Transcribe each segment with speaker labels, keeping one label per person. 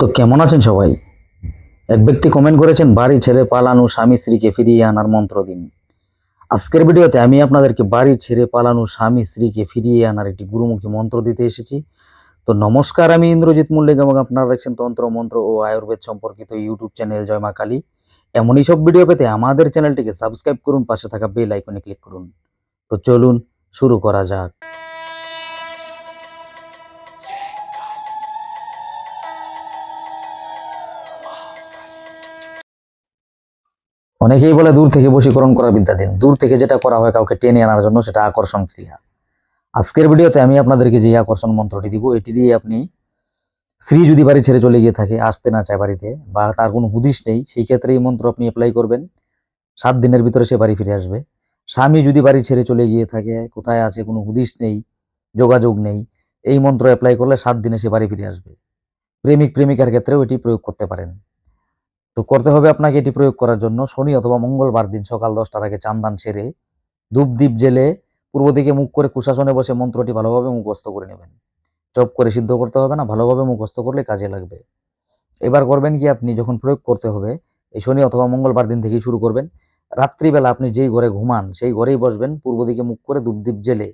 Speaker 1: তো কেমন আছেন সবাই? এক ব্যক্তি কমেন্ট করেছেন, বাড়ি ছেড়ে পালানো স্বামী স্ত্রীকে ফিরিয়ে আনার মন্ত্র দিন। আজকের ভিডিওতে আমি আপনাদেরকে বাড়ি ছেড়ে পালানো স্বামী স্ত্রীকে ফিরিয়ে আনার একটি গুরুমুখী মন্ত্র দিতে এসেছি। তো নমস্কার, আমি ইন্দ্রজিৎ মল্লিক এবং আপনারা দেখছেন তন্ত্র, মন্ত্র ও আয়ুর্বেদ সম্পর্কিত ইউটিউব চ্যানেল জয় মা কালী। এমনই সব ভিডিও পেতে আমাদের চ্যানেলটিকে সাবস্ক্রাইব করুন, পাশে থাকা বেল আইকনে ক্লিক করুন। তো চলুন, শুরু করা যাক। অনেকেই বলে দূর থেকে বশীকরণ করার বিদ্যা দিন। দূর থেকে যেটা করা হয় কাউকে টেনে আনার জন্য সেটা আকর্ষণ ক্রিয়া। আজকের ভিডিওতে আমি আপনাদেরকে যে আকর্ষণ মন্ত্রটি দিব, এটি দিয়ে আপনি স্ত্রী যদি বাড়ি ছেড়ে চলে গিয়ে থাকে, আসতে না চায় বাড়িতে বা তার কোনো হুদিশ নেই, সেই ক্ষেত্রে এই মন্ত্র আপনি অ্যাপ্লাই করবেন। সাত দিনের ভিতরে সে বাড়ি ফিরে আসবে। স্বামী যদি বাড়ি ছেড়ে চলে গিয়ে থাকে, কোথায় আছে, কোনো হুদিশ নেই, যোগাযোগ নেই, এই মন্ত্র অ্যাপ্লাই করলে সাত দিনে সে বাড়ি ফিরে আসবে। প্রেমিক, প্রেমিকার ক্ষেত্রেও এটি প্রয়োগ করতে পারেন। তো করতে হবে আপনাকে এটি প্রয়োগ করার জন্য শনি অথবা মঙ্গলবার দিন সকাল দশটার আগে চান্দান সেরে ধূপ দ্বীপ জেলে পূর্ব দিকে মুখ করে কুশাসনে বসে মন্ত্রটি ভালোভাবে মুখস্থ করে নেবেন। চপ করে সিদ্ধ করতে হবে না, ভালোভাবে মুখস্থ করলে কাজে লাগবে। এবার করবেন কি আপনি যখন প্রয়োগ করতে হবে, এই শনি অথবা মঙ্গলবার দিন থেকেই শুরু করবেন। রাত্রিবেলা আপনি যেই ঘরে ঘুমান, সেই ঘরেই বসবেন, পূর্ব দিকে মুখ করে ধূপদীপ জেলে।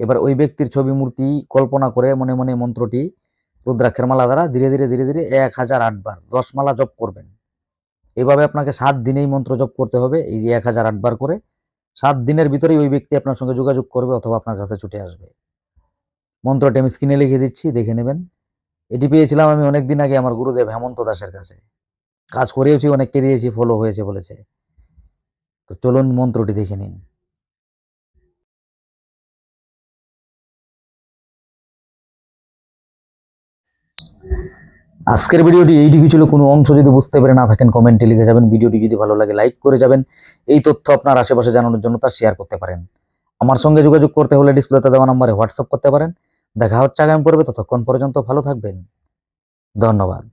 Speaker 1: এবার ওই ব্যক্তির ছবি, মূর্তি কল্পনা করে মনে মনে মন্ত্রটি রুদ্রাক্ষের মালা দ্বারা ধীরে ধীরে ধীরে ধীরে এক হাজার আটবার দশ মালা জপ করবেন। এভাবে আপনাকে সাত দিনেই মন্ত্র জপ করতে হবে, এই এক হাজার আটবার করে। সাত দিনের ভিতরেই ওই ব্যক্তি আপনার সঙ্গে যোগাযোগ করবে অথবা আপনার কাছে ছুটে আসবে। মন্ত্রটি আমি স্ক্রিনে লিখে দিচ্ছি, দেখে নেবেন। এটি পেয়েছিলাম আমি অনেক দিন আগে আমার গুরুদেব হেমন্ত দাসের কাছে। কাজ করেওছি, অনেককে দিয়েছি ফলো হয়েছে বলেছে। তো চলুন মন্ত্রটি দেখে নিন। আজকের ভিডিওটি এইটুকু ছিল, কোনো অংশ যদি বুঝতে পেরে না থাকেন, কমেন্টে লিখে যাবেন। ভিডিওটি যদি ভালো লাগে, লাইক করে যাবেন। এই তথ্য আপনার আশেপাশে জানানোর জন্য তা শেয়ার করতে পারেন। আমার সঙ্গে যোগাযোগ করতে হলে ডিসপ্লেতে দেওয়া নম্বরে হোয়াটসঅ্যাপ করতে পারেন। দেখা হচ্ছে আগামী পর্বে, ততক্ষণ পর্যন্ত ভালো থাকবেন। ধন্যবাদ।